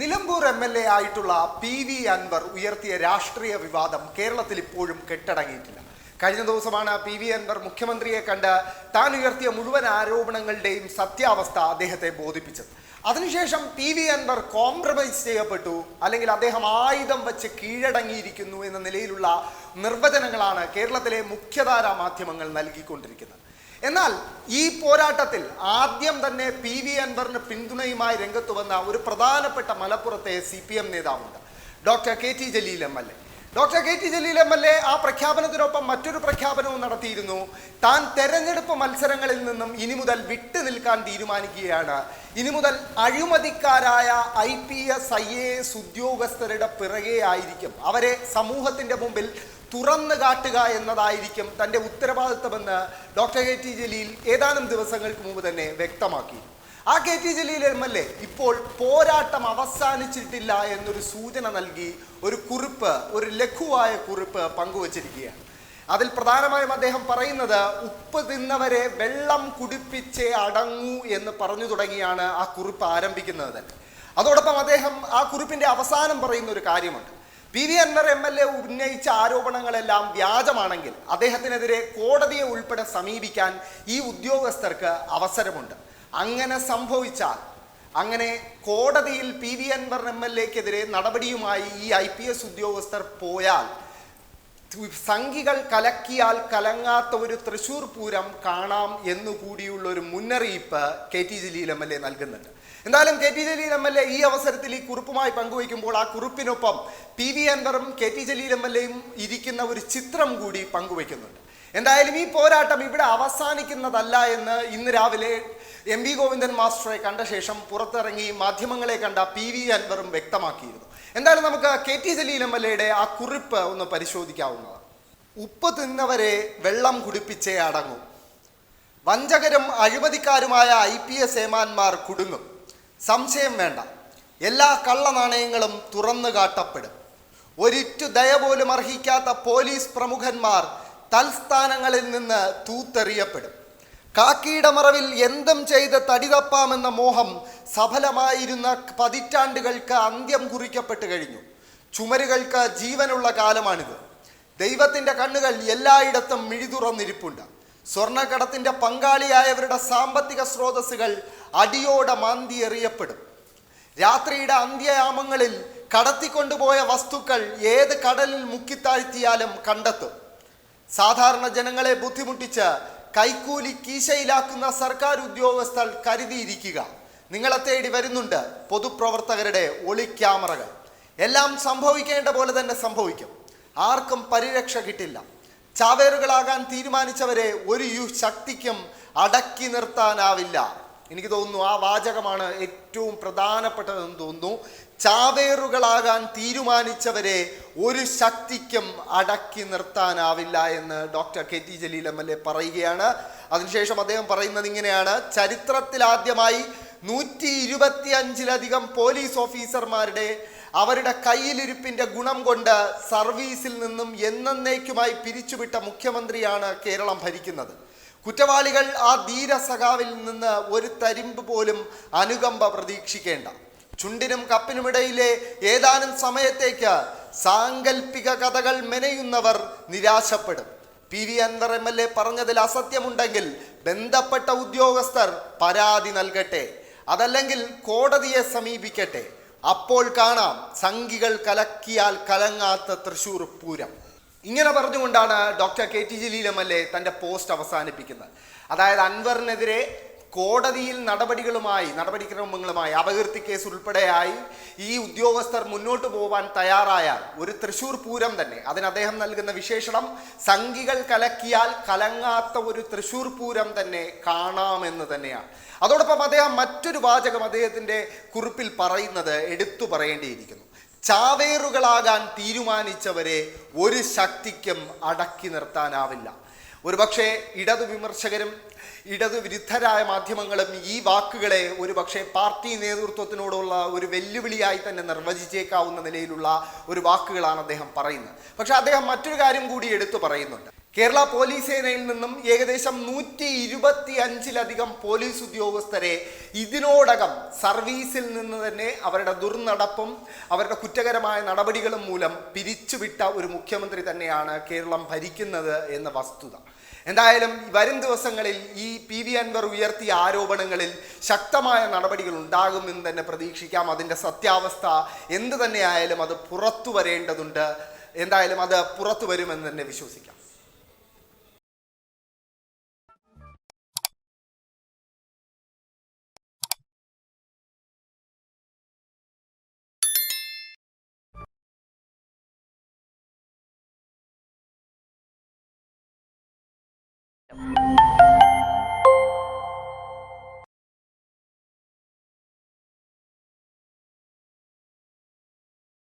Nilambur M L A ആയിട്ടുള്ള P V Anvar ഉയർത്തിയ രാഷ്ട്രീയ വിവാദം കേരളത്തിൽ ഇപ്പോഴും കെട്ടടങ്ങിയിട്ടില്ല. കഴിഞ്ഞ ദിവസമാണ് പി വി അൻവർ മുഖ്യമന്ത്രിയെ കണ്ട് താൻ ഉയർത്തിയ മുഴുവൻ ആരോപണങ്ങളുടെയും സത്യാവസ്ഥ അദ്ദേഹത്തെ ബോധിപ്പിച്ചത്. അതിനുശേഷം പി വി അൻവർ കോംപ്രമൈസ് ചെയ്യപ്പെട്ടു അല്ലെങ്കിൽ അദ്ദേഹം ആയുധം വെച്ച് കീഴടങ്ങിയിരിക്കുന്നു എന്ന നിലയിലുള്ള നിർവചനങ്ങളാണ് കേരളത്തിലെ മുഖ്യധാരാ മാധ്യമങ്ങൾ നൽകിക്കൊണ്ടിരിക്കുന്നത്. എന്നാൽ ഈ പോരാട്ടത്തിൽ ആദ്യം തന്നെ പി വി അൻവറിന് പിന്തുണയുമായി രംഗത്ത് വന്ന ഒരു പ്രധാനപ്പെട്ട മലപ്പുറത്തെ C P M നേതാവുണ്ട്. Doctor K T Jaleel M L A. Doctor K T Jaleel M L A ആ പ്രഖ്യാപനത്തിനൊപ്പം മറ്റൊരു പ്രഖ്യാപനവും നടത്തിയിരുന്നു. താൻ തെരഞ്ഞെടുപ്പ് മത്സരങ്ങളിൽ നിന്നും ഇനി മുതൽ വിട്ടു നിൽക്കാൻ തീരുമാനിക്കുകയാണ്. ഇനി മുതൽ അഴിമതിക്കാരായ I P S I A S ഉദ്യോഗസ്ഥരുടെ പിറകെ ആയിരിക്കും. അവരെ സമൂഹത്തിന്റെ മുമ്പിൽ തുറന്നു കാട്ടുക എന്നതായിരിക്കും തന്റെ ഉത്തരവാദിത്തമെന്ന് ഡോക്ടർ കെ ടി ജലീൽ ഏതാനും ദിവസങ്ങൾക്ക് മുമ്പ് തന്നെ വ്യക്തമാക്കി. ആ K T Jaleel M L A ഇപ്പോൾ പോരാട്ടം അവസാനിച്ചിട്ടില്ല എന്നൊരു സൂചന നൽകി ഒരു കുറിപ്പ് ഒരു ലഘുവായ കുറിപ്പ് പങ്കുവച്ചിരിക്കുകയാണ്. അതിൽ പ്രധാനമായും അദ്ദേഹം പറയുന്നത് ഉപ്പ് തിന്നവരെ വെള്ളം കുടിപ്പിച്ചേ അടങ്ങൂ എന്ന് പറഞ്ഞു തുടങ്ങിയാണ് ആ കുറിപ്പ് ആരംഭിക്കുന്നത് തന്നെ. അതോടൊപ്പം അദ്ദേഹം ആ കുറിപ്പിന്റെ അവസാനം പറയുന്ന ഒരു കാര്യമുണ്ട്. P V Anvar M L A ഉന്നയിച്ച ആരോപണങ്ങളെല്ലാം വ്യാജമാണെങ്കിൽ അദ്ദേഹത്തിനെതിരെ കോടതിയെ ഉൾപ്പെടെ സമീപിക്കാൻ ഈ ഉദ്യോഗസ്ഥർക്ക് അവസരമുണ്ട്. അങ്ങനെ സംഭവിച്ചാൽ അങ്ങനെ കോടതിയിൽ P V Anvar M L എക്കെതിരെ നടപടിയുമായി ഈ ഐ പി എസ് ഉദ്യോഗസ്ഥർ പോയാൽ സംഘികൾ കലക്കിയാൽ കലങ്ങാത്ത ഒരു തൃശൂർ പൂരം കാണാം എന്നുകൂടിയുള്ള ഒരു മുന്നറിയിപ്പ് K T Jaleel M L A നൽകുന്നുണ്ട്. എന്തായാലും K T Jaleel M L A ഈ അവസരത്തിൽ ഈ കുറിപ്പുമായി പങ്കുവയ്ക്കുമ്പോൾ ആ കുറിപ്പിനൊപ്പം P V അൻവറും K T Jaleel M L എയും ഇരിക്കുന്ന ഒരു ചിത്രം കൂടി പങ്കുവയ്ക്കുന്നുണ്ട്. എന്തായാലും ഈ പോരാട്ടം ഇവിടെ അവസാനിക്കുന്നതല്ല എന്ന് ഇന്ന് രാവിലെ എം വി ഗോവിന്ദൻ മാസ്റ്ററെ കണ്ട ശേഷം പുറത്തിറങ്ങി മാധ്യമങ്ങളെ കണ്ട പി വി അൻവറും വ്യക്തമാക്കിയിരുന്നു. എന്തായാലും നമുക്ക് K T Jaleel M L എയുടെ ആ കുറിപ്പ് ഒന്ന് പരിശോധിക്കാവുന്നതാണ്. ഉപ്പ് തിന്നവരെ വെള്ളം കുടിപ്പിച്ചേ അടങ്ങും. വഞ്ചകരും അഴിമതിക്കാരുമായ ഐ പി എസ് ഏമാന്മാർ കുടുങ്ങും. സംശയം വേണ്ട. എല്ലാ കള്ളനാണയങ്ങളും തുറന്നു കാട്ടപ്പെടും. ഒരിറ്റു ദയ പോലും അർഹിക്കാത്ത പോലീസ് പ്രമുഖന്മാർ തൽസ്ഥാനങ്ങളിൽ നിന്ന് തൂത്തെറിയപ്പെടും. കാക്കിയുടെ മറവിൽ എന്തും ചെയ്ത് തടിതപ്പാമെന്ന മോഹം സഫലമായിരുന്ന പതിറ്റാണ്ടുകൾക്ക് അന്ത്യം കുറിക്കപ്പെട്ട് കഴിഞ്ഞു. ചുമരുകൾക്ക് ജീവനുള്ള കാലമാണിത്. ദൈവത്തിന്റെ കണ്ണുകൾ എല്ലായിടത്തും മിഴിതുറന്നിരിപ്പുണ്ട്. സ്വർണക്കടത്തിന്റെ പങ്കാളിയായവരുടെ സാമ്പത്തിക സ്രോതസ്സുകൾ അടിയോടെ മാന്തി എറിയപ്പെടും രാത്രിയുടെ അന്ത്യയാമങ്ങളിൽ കടത്തിക്കൊണ്ടുപോയ വസ്തുക്കൾ ഏത് കടലിൽ മുക്കിത്താഴ്ത്തിയാലും കണ്ടെത്തും. സാധാരണ ജനങ്ങളെ ബുദ്ധിമുട്ടിച്ച് കൈക്കൂലി കീശയിലാക്കുന്ന സർക്കാർ ഉദ്യോഗസ്ഥർ കരുതിയിരിക്കുക. നിങ്ങളെ തേടി വരുന്നുണ്ട് പൊതുപ്രവർത്തകരുടെ ഒളിക്യാമറകൾ എല്ലാം സംഭവിക്കേണ്ട പോലെ തന്നെ സംഭവിക്കും. ആർക്കും പരിരക്ഷ കിട്ടില്ല. ചാവേറുകളാകാൻ തീരുമാനിച്ചവരെ ഒരു യു ശക്തിക്കും അടക്കി നിർത്താനാവില്ല. എനിക്ക് തോന്നുന്നു ആ വാചകമാണ് ഏറ്റവും പ്രധാനപ്പെട്ടതെന്ന് തോന്നുന്നു. ചാവേറുകളാകാൻ തീരുമാനിച്ചവരെ ഒരു ശക്തിക്കും അടക്കി നിർത്താനാവില്ല എന്ന് doctor K T Jaleel M L A പറയുകയാണ്. അതിനുശേഷം അദ്ദേഹം പറയുന്നത് ഇങ്ങനെയാണ്. ചരിത്രത്തിലാദ്യമായി നൂറ്റി ഇരുപത്തി അഞ്ചിലധികം പോലീസ് ഓഫീസർമാരുടെ അവരുടെ കയ്യിലിരിപ്പിന്റെ ഗുണം കൊണ്ട് സർവീസിൽ നിന്നും എന്നേക്കുമായി പിരിച്ചുവിട്ട മുഖ്യമന്ത്രിയാണ് കേരളം ഭരിക്കുന്നത്. കുറ്റവാളികൾ ആ ധീരസഖാവിൽ നിന്ന് ഒരു തരിമ്പ് പോലും അനുകമ്പ പ്രതീക്ഷിക്കേണ്ട. ചുണ്ടിനും കപ്പിനുമിടയിലെ ഏതാനും സമയത്തേക്ക് സാങ്കല്പിക കഥകൾ മെനയുന്നവർ നിരാശപ്പെടും. P V Anvar M L A പറഞ്ഞതിൽ അസത്യമുണ്ടെങ്കിൽ ബന്ധപ്പെട്ട ഉദ്യോഗസ്ഥർ പരാതി നൽകട്ടെ. അതല്ലെങ്കിൽ കോടതിയെ സമീപിക്കട്ടെ. അപ്പോൾ കാണാം സംഘികൾ കലക്കിയാൽ കലങ്ങാത്ത തൃശൂർ പൂരം. ഇങ്ങനെ പറഞ്ഞുകൊണ്ടാണ് doctor K T Jaleel M L A തന്റെ പോസ്റ്റ് അവസാനിപ്പിക്കുന്നത്. അതായത് അൻവറിനെതിരെ കോടതിയിൽ നടപടികളുമായി നടപടിക്രമങ്ങളുമായി അപകീർത്തി കേസ് ഉൾപ്പെടെയായി ഈ ഉദ്യോഗസ്ഥർ മുന്നോട്ട് പോകാൻ തയ്യാറായാൽ ഒരു തൃശൂർ പൂരം തന്നെ. അതിന് അദ്ദേഹം നൽകുന്ന വിശേഷണം സംഘികൾ കലക്കിയാൽ കലങ്ങാത്ത ഒരു തൃശൂർ പൂരം തന്നെ കാണാമെന്ന് തന്നെയാണ്. അതോടൊപ്പം അദ്ദേഹം മറ്റൊരു വാചകം അദ്ദേഹത്തിന്റെ കുറിപ്പിൽ പറയുന്നത് എടുത്തു പറയേണ്ടിയിരിക്കുന്നു. ചാവേറുകളാകാൻ തീരുമാനിച്ചവരെ ഒരു ശക്തിക്കും അടക്കി നിർത്താനാവില്ല. ഒരുപക്ഷെ ഇടതു വിമർശകരും ഇടതു വിരുദ്ധരായ മാധ്യമങ്ങളും ഈ വാക്കുകളെ ഒരുപക്ഷെ പാർട്ടി നേതൃത്വത്തിനോടുള്ള ഒരു വെല്ലുവിളിയായി തന്നെ നിർവചിച്ചേക്കാവുന്ന നിലയിലുള്ള ഒരു വാക്കുകളാണ് അദ്ദേഹം പറയുന്നത്. പക്ഷെ അദ്ദേഹം മറ്റൊരു കാര്യം കൂടി എടുത്തു പറയുന്നുണ്ട്. കേരള പോലീസ് സേനയിൽ നിന്നും ഏകദേശം നൂറ്റി ഇരുപത്തി അഞ്ചിലധികം പോലീസ് ഉദ്യോഗസ്ഥരെ ഇതിനോടകം സർവീസിൽ നിന്ന് തന്നെ അവരുടെ ദുർനടപ്പും അവരുടെ കുറ്റകരമായ നടപടികളും മൂലം പിരിച്ചുവിട്ട ഒരു മുഖ്യമന്ത്രി തന്നെയാണ് കേരളം ഭരിക്കുന്നത് എന്ന വസ്തുത. എന്തായാലും വരും ദിവസങ്ങളിൽ ഈ പി വി അൻവർ ഉയർത്തിയ ആരോപണങ്ങളിൽ ശക്തമായ നടപടികൾ ഉണ്ടാകുമെന്ന് തന്നെ പ്രതീക്ഷിക്കാം. അതിന്റെ സത്യാവസ്ഥ എന്ത് തന്നെയായാലും അത് പുറത്തു വരേണ്ടതുണ്ട്. എന്തായാലും അത് പുറത്തു വരുമെന്ന് തന്നെ വിശ്വസിക്കാം.